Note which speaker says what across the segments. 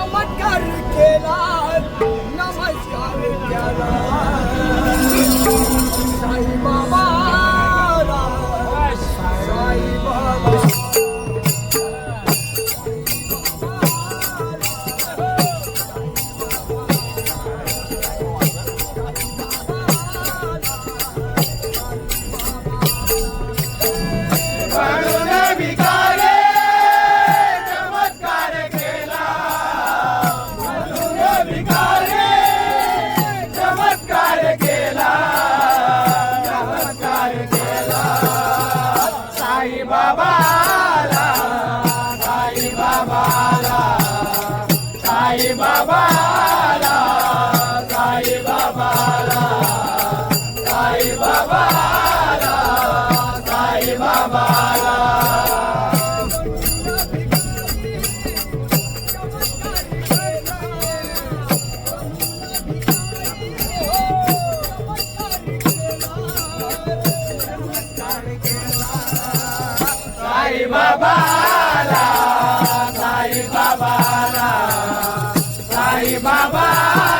Speaker 1: चमत्कार केला नमस्कार केला साईबाबा बाबाला साई बाबाला साई बाबाला साई बाबाला साई बाबाला Bye-bye. baba.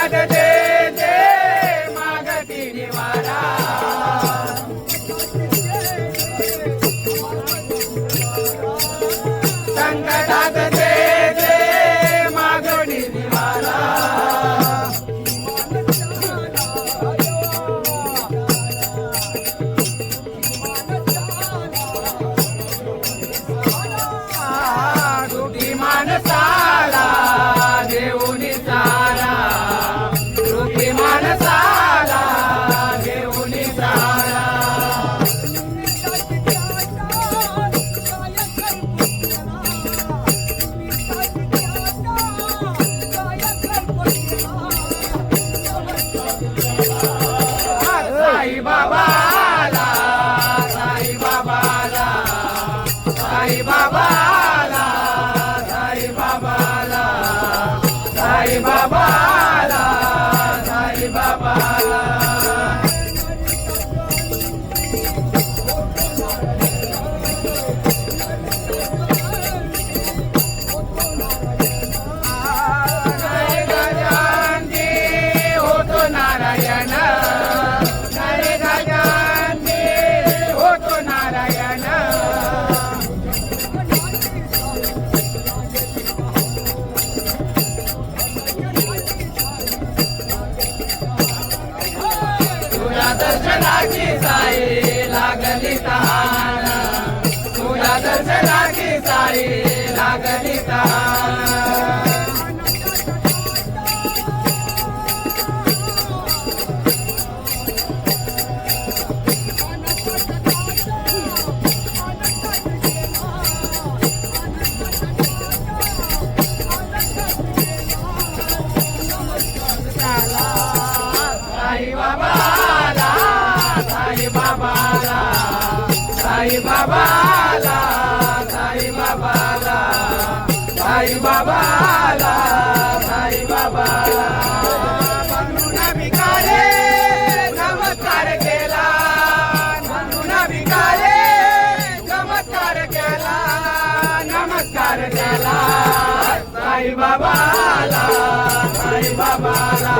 Speaker 1: baba. साईबाबाला साईबाबाला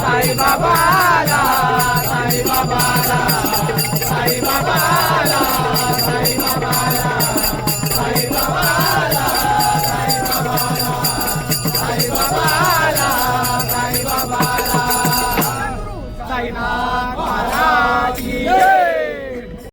Speaker 1: साईबाबाला साईबाबाला